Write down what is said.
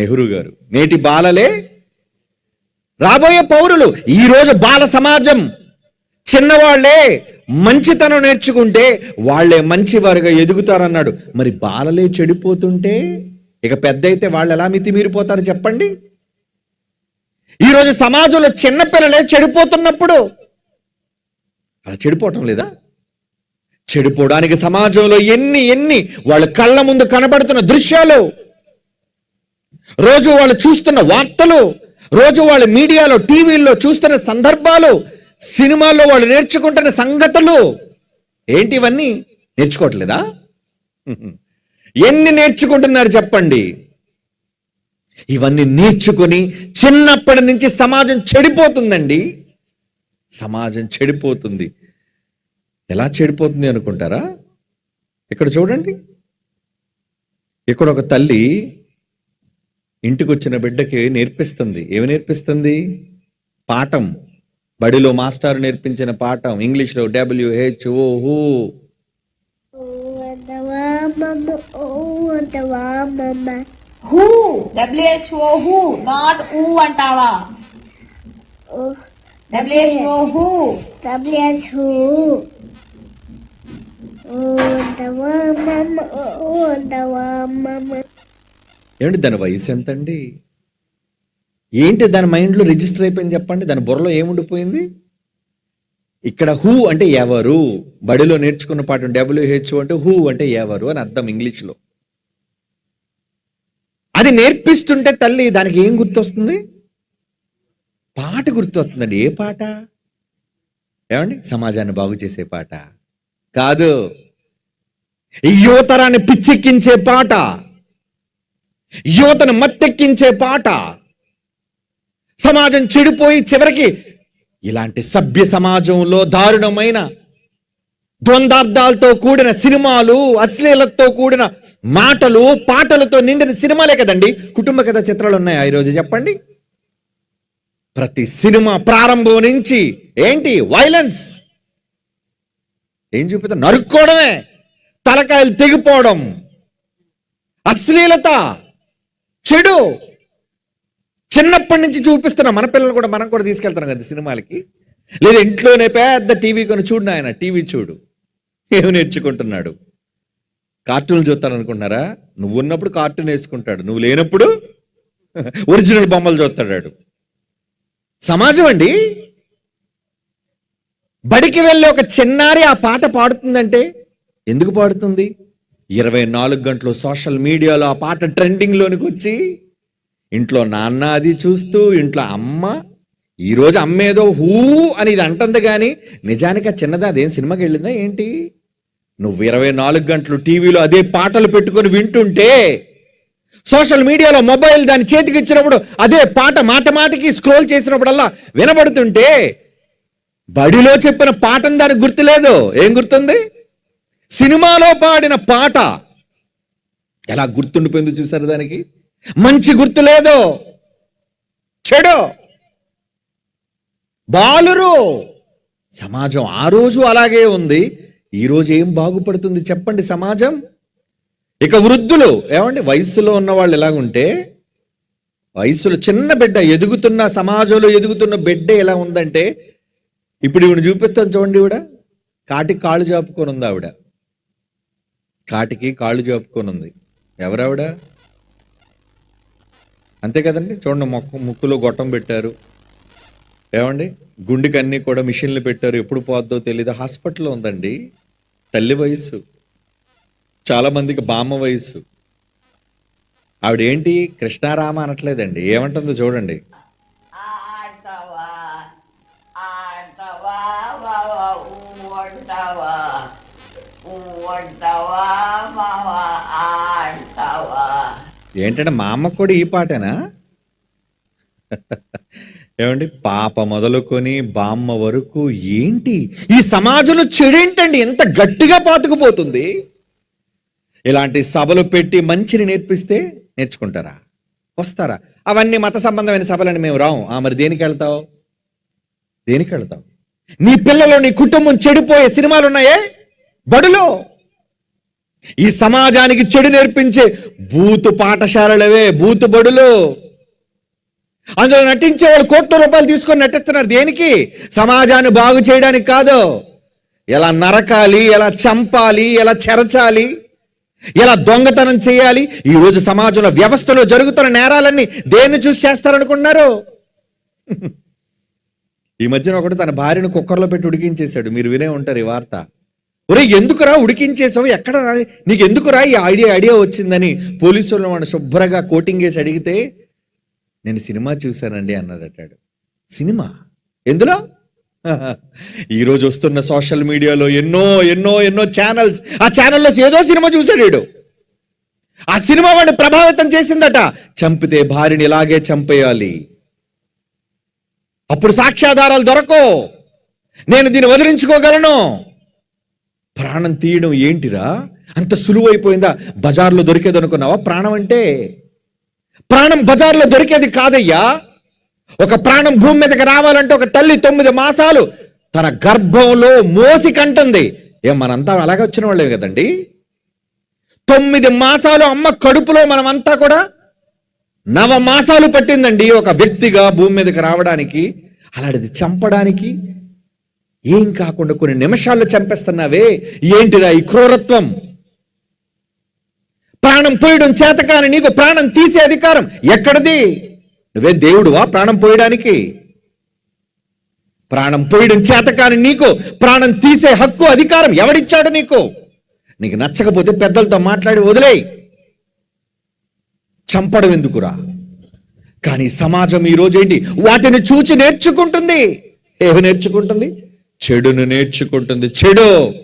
నెహ్రూ గారు. నేటి బాలలే రాబోయే పౌరులు. ఈరోజు బాల సమాజం చిన్నవాళ్ళే మంచితనం నేర్చుకుంటే వాళ్ళే మంచివారుగా ఎదుగుతారన్నాడు. మరి బాలలే చెడిపోతుంటే ఇక పెద్ద అయితే వాళ్ళు ఎలా మితిమీరిపోతారు చెప్పండి? ఈరోజు సమాజంలో చిన్నపిల్లలే చెడిపోతున్నప్పుడు అలా చెడిపోవటం లేదా? చెడిపోవడానికి సమాజంలో ఎన్ని ఎన్ని వాళ్ళ కళ్ళ ముందు కనబడుతున్న దృశ్యాలు రోజు వాళ్ళు చూస్తున్న వార్తలు రోజు వాళ్ళ మీడియాలో టీవీల్లో చూస్తున్న సందర్భాలు సినిమాల్లో వాళ్ళు నేర్చుకుంటున్న సంగతులు. ఏంటి ఇవన్నీ? నేర్చుకోవట్లేదా? ఎన్ని నేర్చుకుంటున్నారు చెప్పండి? ఇవన్నీ నేర్చుకుని చిన్నప్పటి నుంచి సమాజం చెడిపోతుందండి. సమాజం చెడిపోతుంది. ఎలా చెడిపోతుంది అనుకుంటారా? ఇక్కడ చూడండి. ఇక్కడ ఒక తల్లి ఇంటికి వచ్చిన బిడ్డకి నేర్పిస్తుంది. ఏమి నేర్పిస్తుంది? పాఠం. బడిలో మాస్టర్ నేర్పించిన పాఠం. ఇంగ్లీష్లో W H O who who W H O who not ఊ అంటావా? W H O who. ఏమండి దాని వయసు ఎంతండి? ఏంటి దాని మైండ్లో రిజిస్టర్ అయిపోయింది చెప్పండి దాని బుర్రలో ఏముండిపోయింది? ఇక్కడ హూ అంటే ఎవరు? బడిలో నేర్చుకున్న పాఠం డబ్ల్యూహెచ్ అంటే హూ అంటే ఎవరు అని అర్థం ఇంగ్లీష్లో. అది నేర్పిస్తుంటే తల్లి దానికి ఏం గుర్తొస్తుంది? పాట గుర్తొస్తుందండి. ఏ పాట? ఏమండి? సమాజాన్ని బాగు చేసే పాట. కాదు. ఈ యువతరాన్ని పిచ్చెక్కించే పాట. యువతను మత్తెక్కించే పాట. సమాజం చెడిపోయి చివరికి ఇలాంటి సభ్య సమాజంలో దారుణమైన ద్వందార్థాలతో కూడిన సినిమాలు అశ్లీలతో కూడిన మాటలు పాటలతో నిండిన సినిమాలే కదండి. కుటుంబ కథ చిత్రాలు ఉన్నాయా ఈరోజు చెప్పండి? ప్రతి సినిమా ప్రారంభం నుంచి ఏంటి? వైలెన్స్ ఏం చూపిస్తా నరుక్కోవడమే. తలకాయలు తెగిపోవడం. అశ్లీలత. చెడు. చిన్నప్పటి నుంచి చూపిస్తున్నాం మన పిల్లలు కూడా మనం కూడా తీసుకెళ్తున్నాం కదా సినిమాలకి. లేదా ఇంట్లోనే పెద్ద టీవీ కొని చూడు ఆయన టీవీ చూడు. ఏమి నేర్చుకుంటున్నాడు? కార్టూన్లు చూస్తాను అనుకుంటున్నారా నువ్వు ఉన్నప్పుడు కార్టూన్ వేసుకుంటాడు. నువ్వు లేనప్పుడు ఒరిజినల్ బొమ్మలు చూస్తాడు సమాజం అండి. బడికి వెళ్ళే ఒక చిన్నారి ఆ పాట పాడుతుందంటే ఎందుకు పాడుతుంది? ఇరవై నాలుగు గంటలు సోషల్ మీడియాలో ఆ పాట ట్రెండింగ్లోనికి వచ్చి ఇంట్లో నాన్న అది చూస్తూ ఇంట్లో అమ్మ ఈరోజు అమ్మేదో హూ అని ఇది అంటుంది కానీ నిజానికి ఆ చిన్నది అదేం సినిమాకి వెళ్ళిందా ఏంటి? నువ్వు ఇరవై నాలుగు గంటలు టీవీలో అదే పాటలు పెట్టుకొని వింటుంటే సోషల్ మీడియాలో మొబైల్ దాని చేతికి ఇచ్చినప్పుడు అదే పాట మాట మాటకి స్క్రోల్ చేసినప్పుడల్లా వినబడుతుంటే బడిలో చెప్పిన పాఠం దానికి గుర్తులేదు. ఏం గుర్తుంది? సినిమాలో పాడిన పాట ఎలా గుర్తుండిపోయిందో చూసారు దానికి? మంచి గుర్తు లేదో. చెడు. బాలురు. సమాజం ఆ రోజు అలాగే ఉంది. ఈరోజు ఏం బాగుపడుతుంది చెప్పండి సమాజం? ఇక వృద్ధులు ఏమండి వయస్సులో ఉన్న వాళ్ళు ఎలాగుంటే వయస్సులో చిన్న బిడ్డ ఎదుగుతున్న సమాజంలో ఎదుగుతున్న బిడ్డ ఎలా ఉందంటే ఇప్పుడు ఈవిడ చూపిస్తాను చూడండి ఈవిడ. కాటికి కాళ్ళు చాపుకొని ఉంది ఆవిడ. కాటికి కాళ్ళు చాపుకొని ఉంది ఎవరావిడ? అంతే కదండి చూడండి మొక్క ముక్కులో గొట్టం పెట్టారు. ఏమండి? గుండెకి అన్నీ కూడా మిషన్లు పెట్టారు ఎప్పుడు పోద్దో తెలియదు హాస్పిటల్లో ఉందండి తల్లి వయస్సు చాలా మందికి బామ్మ వయస్సు. ఆవిడ ఏంటి కృష్ణారామ అనట్లేదండి. ఏమంటుందో చూడండి. ఏంటంటే మా అమ్మ కూడా ఈ పాటేనా? ఏమండి పాప మొదలుకొని బామ్మ వరకు ఏంటి? ఈ సమాజంలో చెడేంటండి? ఎంత గట్టిగా పాతుకుపోతుంది? ఇలాంటి సభలు పెట్టి మంచిని నేర్పిస్తే నేర్చుకుంటారా? వస్తారా? అవన్నీ మత సంబంధమైన సభలని మేము రాము. ఆ మరి దేనికి వెళ్తావు? దేనికి వెళ్తావు? నీ పిల్లలు నీ కుటుంబం చెడిపోయే సినిమాలు ఉన్నాయే బడులో. ఈ సమాజానికి చెడు నేర్పించే బూతు పాఠశాలలవే బూతు బడులు. అందులో నటించే వాళ్ళు కోట్ల రూపాయలు తీసుకొని నటిస్తున్నారు. దేనికి? సమాజాన్ని బాగు చేయడానికి కాదు. ఎలా నరకాలి ఎలా చంపాలి ఎలా చెరచాలి ఎలా దొంగతనం చేయాలి ఈరోజు సమాజంలో వ్యవస్థలో జరుగుతున్న నేరాలన్నీ దేన్ని చూసి చేస్తారనుకుంటున్నారు? ఈ మధ్యన ఒకటి తన భార్యను కుక్కర్లో పెట్టి ఉడికించేశాడు. మీరు వినే ఉంటారు ఈ వార్త. ఒరే ఎందుకురా ఉడికించేసావు ఎక్కడ రా? నీకు ఎందుకురా ఈ ఐడియా ఐడియా వచ్చిందని పోలీసులు వాడిని శుభ్రంగా కోటింగ్ వేసి అడిగితే నేను సినిమా చూశానండి అన్నాడటాడు సినిమా? ఎందులో? ఈరోజు వస్తున్న సోషల్ మీడియాలో ఎన్నో ఎన్నో ఎన్నో ఛానల్స్ ఆ ఛానల్లో ఏదో సినిమా చూశాడు వీడు. ఆ సినిమా వాడిని ప్రభావితం చేసిందట. చంపితే భార్యని ఇలాగే చంపేయాలి. అప్పుడు సాక్ష్యాధారాలు దొరకవు. నేను దీన్ని వదిలించుకోగలను. ప్రాణం తీయడం ఏంటిరా? అంత సులువైపోయిందా? బజార్లో దొరికేది అనుకున్నావా? ప్రాణం అంటే? ప్రాణం బజార్లో దొరికేది కాదయ్యా. ఒక ప్రాణం భూమి మీదకి రావాలంటే ఒక తల్లి తొమ్మిది మాసాలు తన గర్భంలో మోసి కంటుంది. ఏ మనంతా అలాగే వచ్చిన వాళ్ళే కదండి. తొమ్మిది మాసాలు అమ్మ కడుపులో మనమంతా కూడా నవ మాసాలు పట్టిందండి ఒక వ్యక్తిగా భూమి మీదకి రావడానికి అలాంటిది చంపడానికి ఏం కాకుండా కొన్ని నిమిషాల్లో చంపేస్తున్నావే? ఏంటిరా ఈ క్రూరత్వం? ప్రాణం పోయడం చేతకాని నీకు ప్రాణం తీసే అధికారం ఎక్కడిది? నువ్వే దేవుడువా ప్రాణం పోయడానికి? ప్రాణం పోయడం చేతకాని నీకు ప్రాణం తీసే హక్కు అధికారం ఎవడిచ్చాడు నీకు? నీకు నచ్చకపోతే పెద్దలతో మాట్లాడి వదిలేయి. చంపడం ఎందుకురా? కానీ సమాజం ఈ ఏంటి? వాటిని చూచి నేర్చుకుంటుంది. ఏమి నేర్చుకుంటుంది? చెడును నేర్చుకుంటుంది. చెడు!